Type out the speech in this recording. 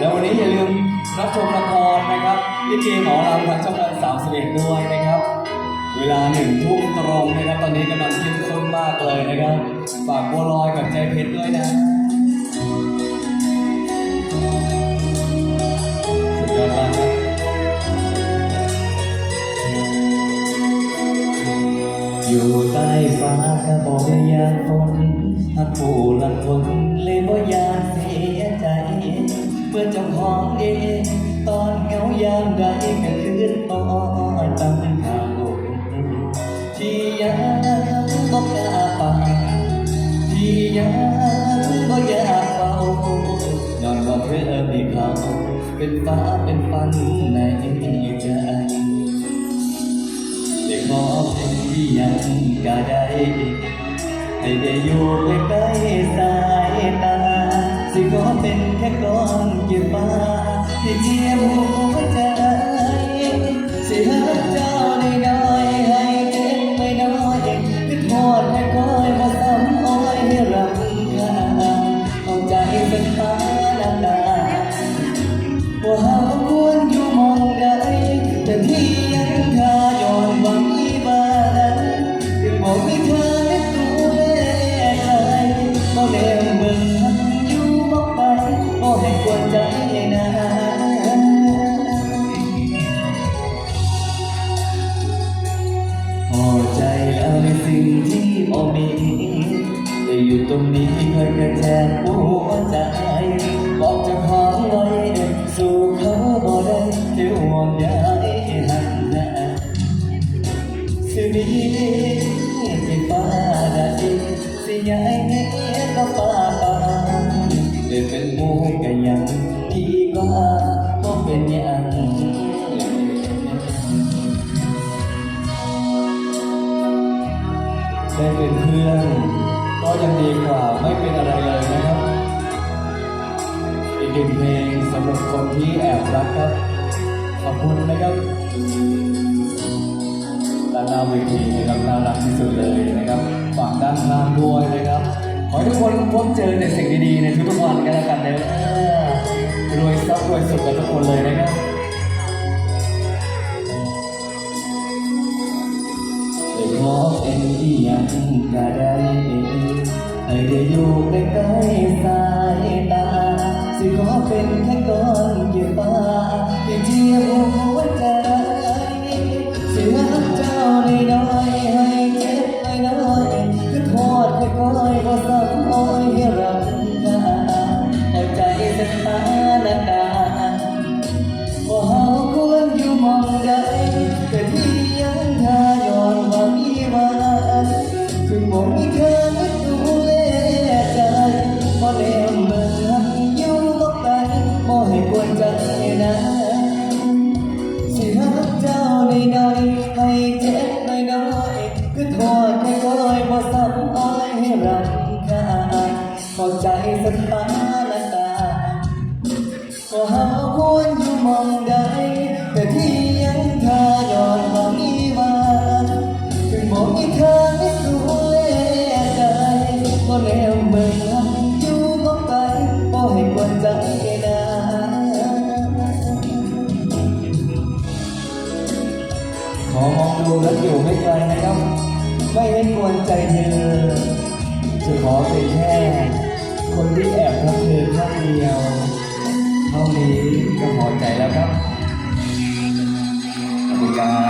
แล้ววันนี้อย่าลืมรับชมละครนะครับลิเกหมอลำทางช่องวันสามสิบเอ็ดด้วยนะครับ เวลาหนึ่งทุ่มตรงนะครับ ตอนนี้กำลังเข้มข้นมากเลยนะครับ ฝากบัวลอยกับใจเพชรด้วยนะสุดยอดมากครับอยู่ใต้ฟ้าก็บอกได้ยากฝนหักผู้ลักคนเลยบ่ยากเสียใจ เมื่อเจ้าของเอง ตอนเหงายามใดก็คืนต่อตั้งข่าวที่ยังบอกกาปากที่ยังบ่อยากเบาย้อนว่าเธอมีเขาเป็นฟ้าเป็นฟันในใจได้ขอเป็นที่ยังก็ได้ให้ได้อยู่ใกล้ๆสายตาสิขอ เป็นแค่ก้อนเก็บมาที่เจียมหัวใจ สิ่งที่บ่มีได้อยู่ตรงนี้คอยกระแทกหัวใจบอกจะของไว้สู่เขาบ่ได้เที่ยวห่วงใยหันหน้าสิมีที่ฟ้าได้สิใหญ่ก็ฟ้าปานได้เป็นมูกันยังดีกว่าบ่เป็นยัง ได้เป็นเพื่อน ก็ยังดีกว่าไม่เป็นอะไรเลยนะครับ อีกหนึ่งเพลงสำหรับคนที่แอบรักครับ ขอบคุณนะครับด้านหน้าเวทีนะครับน่ารักที่สุดเลยนะครับฝากด้านข้างด้วยนะครับ ขอให้ทุกคนพบเจอในสิ่งดีๆในทุกๆวันกันแล้วกันเด้อรวยทรัพย์รวยสุขกันทุกคนเลยนะครับ เป็นที่ยังก็ได้ให้ได้อยู่ใกล้ๆสายตา สิขอเป็นแค่ ถึงบ่เคยดูแลใจบ่แลมเบิ่งหักอยู่บ่ไปบ่ให้กวนใจนะสิหักเจ้าในใดให้เจ็บน้อยน้อยคือทอดให้ก้อยบ่ซ้ำอ้อยให้รำคาญเข้าใจสถานการ ขอมองดูและอยู่ไม่ไกลนะครับ ไม่ให้กวนใจเธอจะขอเป็นแค่คนที่แอบรักเธอข้างเดียวเท่านี้ก็พอใจแล้วครับขอบคุณครับ